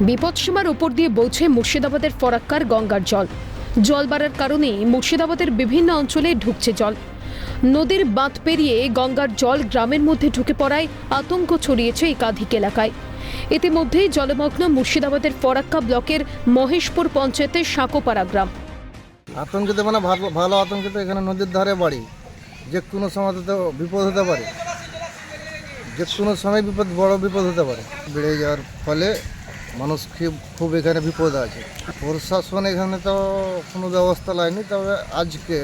বিপদসীমার উপর দিয়ে বইছে মুর্শিদাবাদের ফরাক্কার গঙ্গার জল। জল বাড়ার কারণে মুর্শিদাবাদের বিভিন্ন অঞ্চলে ঢুকছে জল। নদীর বাঁধ পেরিয়ে গঙ্গার জল গ্রামের মধ্যে ঢুকে পড়ায় আতঙ্ক ছড়িয়েছে একাধিক এলাকায়। ইতিমধ্যেই জলমগ্ন মুর্শিদাবাদের ফরাক্কা ব্লকের মহেশপুর পঞ্চায়েতের সাঁকোপাড়া গ্রাম। আতঙ্কিত মানে ভালো আতঙ্কিত, এখানে নদীর ধারে বাড়ি। যে কোনো সময় তো বিপদ হতে পারে। যে কোনো সময় বিপদ, বড় বিপদ হতে পারে। বেড়ে যাওয়ার ফলে মানুষ খুব এখানে বিপদ আছে। প্রশাসন এখানে তো কোনো ব্যবস্থা লাইনি, তবে আজকে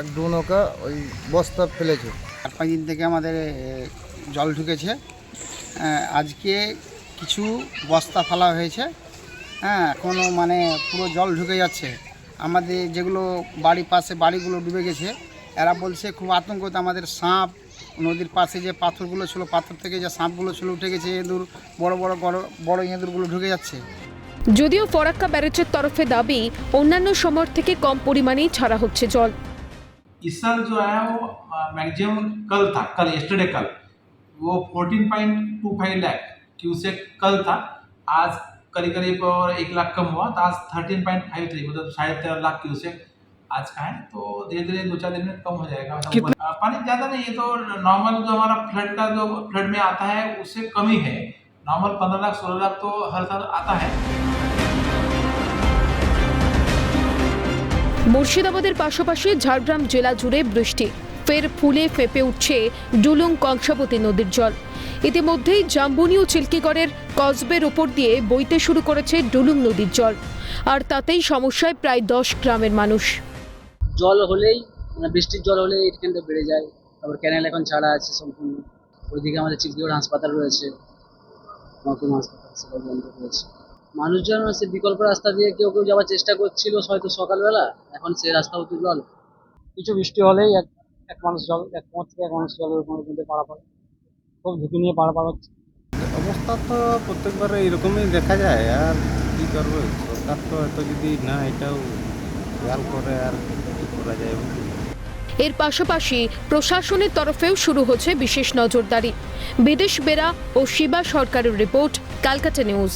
এক দু নৌকা ওই বস্তা ফেলেছে। চার পাঁচ দিন থেকে আমাদের জল ঢুকেছে। আজকে কিছু বস্তা ফেলা হয়েছে। হ্যাঁ এখনও মানে পুরো জল ঢুকে যাচ্ছে। আমাদের যেগুলো বাড়ির পাশে বাড়িগুলো ডুবে গেছে এরা বলছে খুব আতঙ্কতে আমাদের সাপ নদীর পাশে যে পাথরগুলো ছিল পাথর থেকে যে সাপগুলো ছিল উঠে গেছে এঁদুর বড় বড় বড় বড় এঁদুরগুলো ঢুকে যাচ্ছে যদিও ফরাক্কা ব্যারেজের তরফে দাবি অন্যান্য সময় থেকে কম পরিমাণেই ছাড়া হচ্ছে জল इस साल जो है वो मैक्सिमम कल था कल यस्टरडे कल वो 14.25 लाख क्यूसेक कल था आज करीब करीब और एक लाख कम हुआ तो आज 13.53 मतलब साढ़े तेरह लाख क्यूसेक आज का है तो धीरे धीरे दो चार दिन में कम हो जाएगा मतलब ऊपर- आ, पानी ज़्यादा नहीं है तो नॉर्मल जो हमारा फ्लड का जो फ्लड में आता है उससे कम ही है नॉर्मल पंद्रह लाख सोलह लाख तो हर साल आता है মুর্শিদাবাদের পাশাপাশি ঝাড়গ্রাম জেলা জুড়ে বৃষ্টি ফের ফুলে ফেপে উঠছে ডুলুং কংসাবতী নদীর জল ইতিমধ্যেই জাম্বুনি ও চিল্কিগড়ের কসবের ওপর দিয়ে বইতে শুরু করেছে ডুলুং নদীর জল আর তাতেই সমস্যায় প্রায় দশ গ্রামের মানুষ জল হলেই মানে বৃষ্টির জল হলেই এখানটা বেড়ে যায়। তারপর ক্যানেল এখন ছাড়া আছে সম্পূর্ণ। ওইদিকে আমাদের চিকিৎসা হাসপাতাল রয়েছে। মহকুমা হাসপাতাল সেটা বন্ধ রয়েছে। মানুষজন সে বিকল্প রাস্তা দিয়ে কেউ কেউ যাওয়ার চেষ্টা করছিল হয়তো সকালবেলা। এখন সে রাস্তাও তো জল কিছু বৃষ্টি হলেই এক এক মানুষ জল এক কোঁচ থেকে এক মানুষ জলের মধ্যে পারাপার খুব ঝুঁকি নিয়ে পারাপার হচ্ছে অবস্থা তো প্রত্যেকবার এরকমই দেখা যায়। আর কী করব? সরকার তো এত যদি না এটাও খেয়াল করে আর করা যায়। এর পাশাপাশি প্রশাসনের তরফেও শুরু হচ্ছে বিশেষ নজরদারি। বিদেশ বেরা ও শিবা সরকারের রিপোর্ট কালকাটা নিউজ।